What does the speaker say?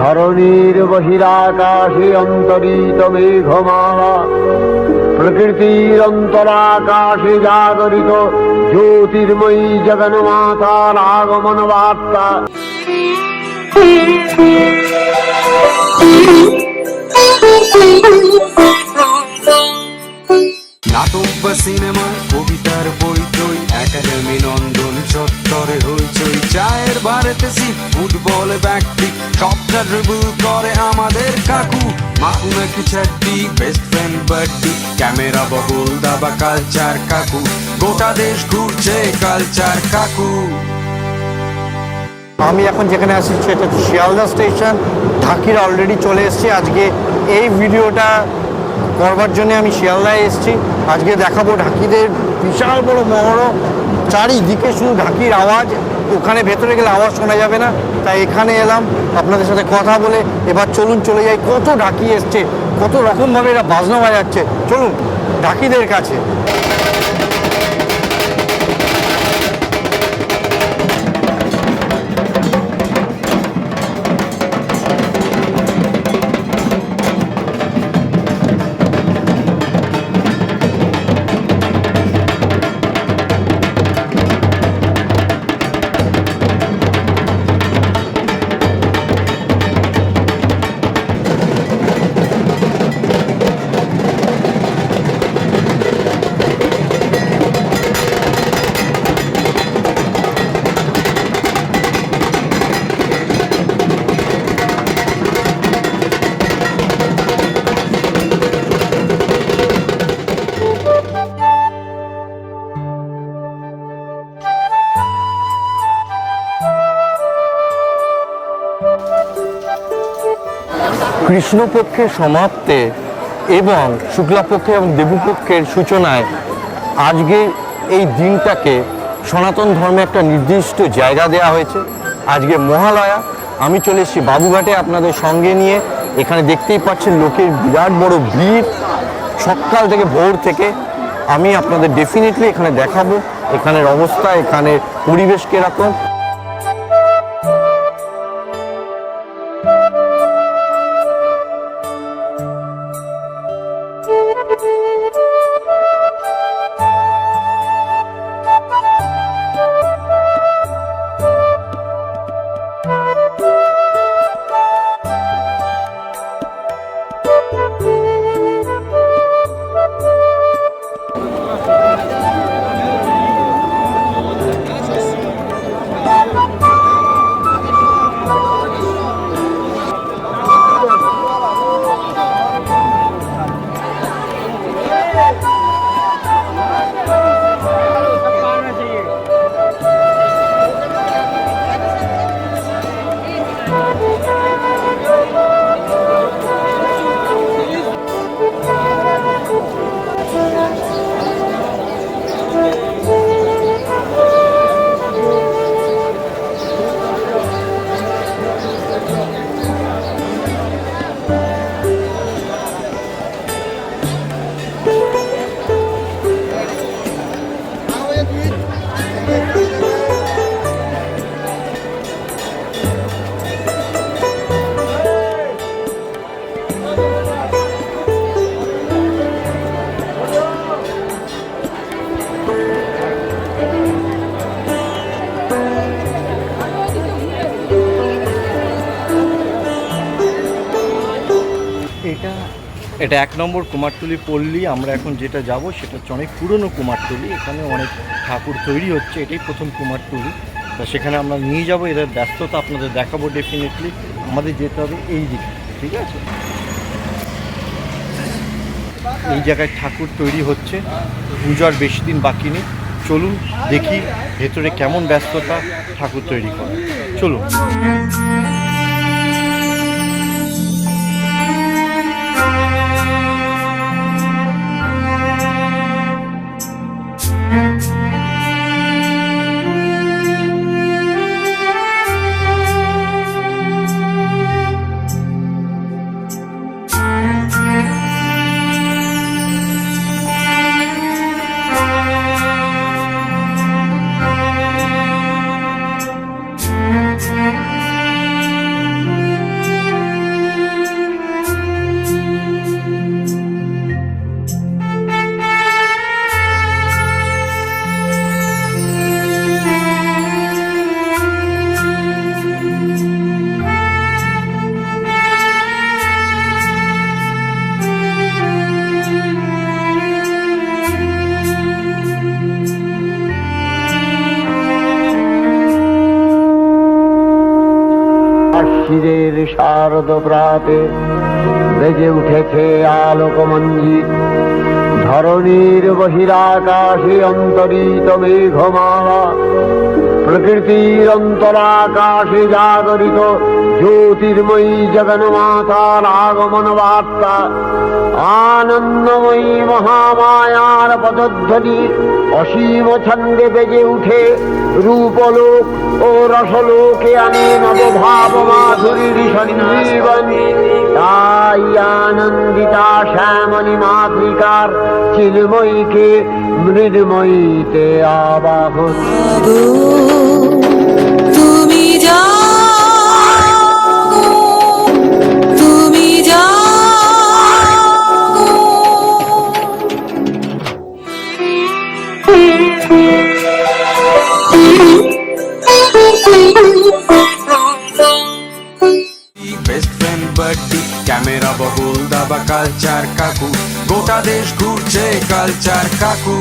ধরণীর বহিরাকাশে অন্তরিত মেঘমালা প্রকৃতির অন্তরাকাশে জাগরিত জ্যোতির্ময়ী জগন্মাতার আগমন বার্তা নাটক বা সিনেমা, কবিতার বই টই একাডেমি নন্দন, চত্বরে হইচই। চায়ের বারেতে সি, ফুটবল ব্যক্তি সবটা ড্রিবল করে আমাদের কাকু। মাকু নাকি চাড্ডি বেস্ট ফ্রেন্ড বাড্ডি ক্যামেরা ববল দাবা কালচার কাকু। গোটা দেশ ঘুরছে কালচার কাকু। আমি এখন যেখানে আছি সেটা শিয়ালদা স্টেশন। ঢাকির অলরেডি চলে এসেছি। আজকে এই ভিডিওটা করবার জন্য আমি শিয়ালদায় এসেছি। আজকে দেখাবো ঢাকিদের বিশাল বড় মহড়। চারিদিকে শুধু ঢাকির আওয়াজ, ওখানে ভেতরে গেলে আওয়াজ শোনা যাবে না। তাই এখানে এলাম, আপনাদের সাথে কথা বলে এবার চলুন চলে যাই, কত ঢাকি এসছে, কত রকমভাবে এরা বাজনা বাজাচ্ছে। চলুন, ঢাকিদের কাছে। কৃষ্ণপক্ষের সমাপ্তে এবং শুক্লাপক্ষে এবং দেবীপক্ষের সূচনায় আজকে এই দিনটাকে সনাতন ধর্মে একটা নির্দিষ্ট জায়গা দেওয়া হয়েছে। আজকে মহালয়া। আমি চলে এসেছি বাবুঘাটে আপনাদের সঙ্গে নিয়ে। এখানে দেখতেই পাচ্ছেন লোকের বিরাট বড় ভিড়। সকাল থেকে ভোর থেকে আমি আপনাদের ডেফিনেটলি এখানে দেখাবো। এখানের অবস্থা, এখানের পরিবেশ কীরকম। এটা এক নম্বর কুমারটুলি পল্লী। আমরা এখন যেটা যাব সেটা হচ্ছে অনেক পুরনো কুমারটুলি। এখানে অনেক ঠাকুর তৈরি হচ্ছে, এটাই প্রথম কুমারটুলি। তা সেখানে আমরা নিয়ে যাব, এদের ব্যস্ততা আপনাদের দেখাবো ডেফিনেটলি আমাদের যেতে হবে এই দিকে, ঠিক আছে? এই জায়গায় ঠাকুর তৈরি হচ্ছে পূজার বেশি দিন বাকি নেই। চলুন দেখি ভেতরে কেমন ব্যস্ততা ঠাকুর তৈরি করে। চলুন। প্রাতে বেজে উঠেছে আলোকমঞ্জিত ধরণীর বহিরাকাশে অন্তরিত মেঘমালা। প্রকৃতির অন্তরাকাশে জাগরিত জ্যোতির্ময়ী জগন্মাতার আগমন বার্তা, আনন্দময়ী মহামায়ার পদধ্বনি অসীম ছন্দে বেজে উঠে রূপলোক ও রসলোকে আনে নবভাব মাধুরীর সঞ্জীবনী আনন্দিতা শ্যামণী মাতৃকার চিন্ময়ীকে মৃন্ময়ীতে আবাহন। তুমি যাও কালচার কাকু। গোটা দেশ ঘুরছে কালচার কাকু।